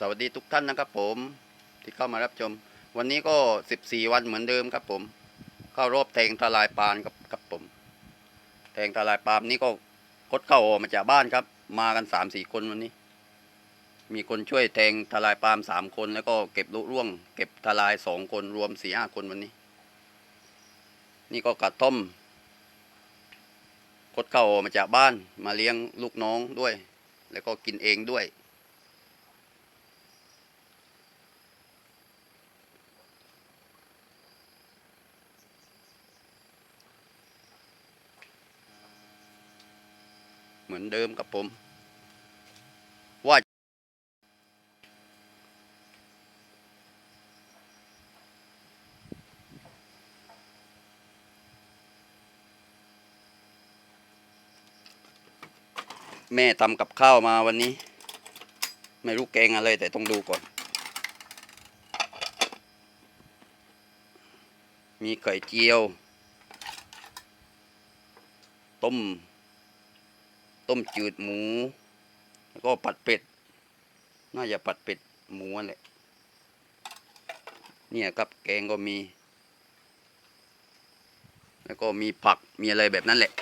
สวัสดีทุกท่านนะครับผมที่เข้ามารับชม วันนี้ก็ 14 วันเหมือนเดิมครับผม เข้ารอบแทงทลายปานครับครับผม แทงทลายปานนี้ก็คดเข้าออกมาจากบ้านครับ มากัน 3-4 คนวันนี้ มีคนช่วยแทงทลายปามสามคน แล้วก็เก็บลุร่วง เก็บทลายสองคนรวมสี่ห้าคนวันนี้ นี่ก็กระท่อมคดเข้าออกมาจากบ้านมาเลี้ยงลูกน้องด้วย แล้วก็กินเองด้วย เหมือนเดิมกับผม ว่าแม่ทำกับข้าวมาวันนี้ ไม่รู้แกงอะไรแต่ต้องดูก่อน มีไข่เจียว ต้ม ต้มจืดหมู แล้วก็ผัดเป็ด น่าจะผัดเป็ดหมูนั่นแหละ เนี่ยครับแกงก็มี แล้วก็มีผักมีอะไรแบบนั้นแหละ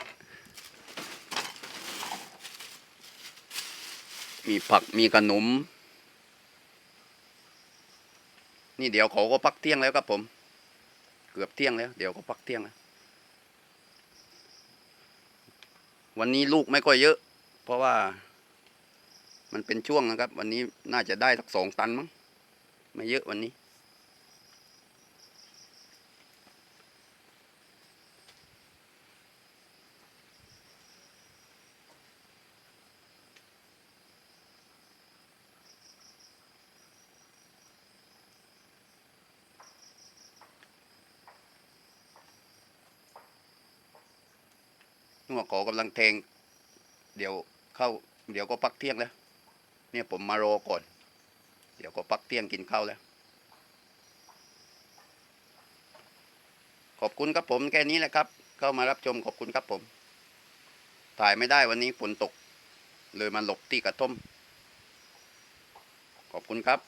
มีผักมีขนม นี่เดี๋ยวเขาก็พักเที่ยงแล้วครับผม เกือบเที่ยงแล้ว เดี๋ยวก็พักเที่ยงแล้ว วันนี้ลูกไม่ค่อยเยอะ เพราะว่ามันเป็นช่วงนะครับ วันนี้น่าจะได้สักสองตันมั้งไม่เยอะวันนี้ หัวขอกำลังแทง เดี๋ยวเข้า เดี๋ยวก็พักเที่ยงแล้ว เนี่ยผมมารอก่อน เดี๋ยวก็พักเที่ยงกินข้าวแล้ว ขอบคุณครับผมแค่นี้แหละครับ เข้ามารับชมขอบคุณครับผม ถ่ายไม่ได้วันนี้ฝนตก เลยมาหลบที่กระท่อม ขอบคุณครับ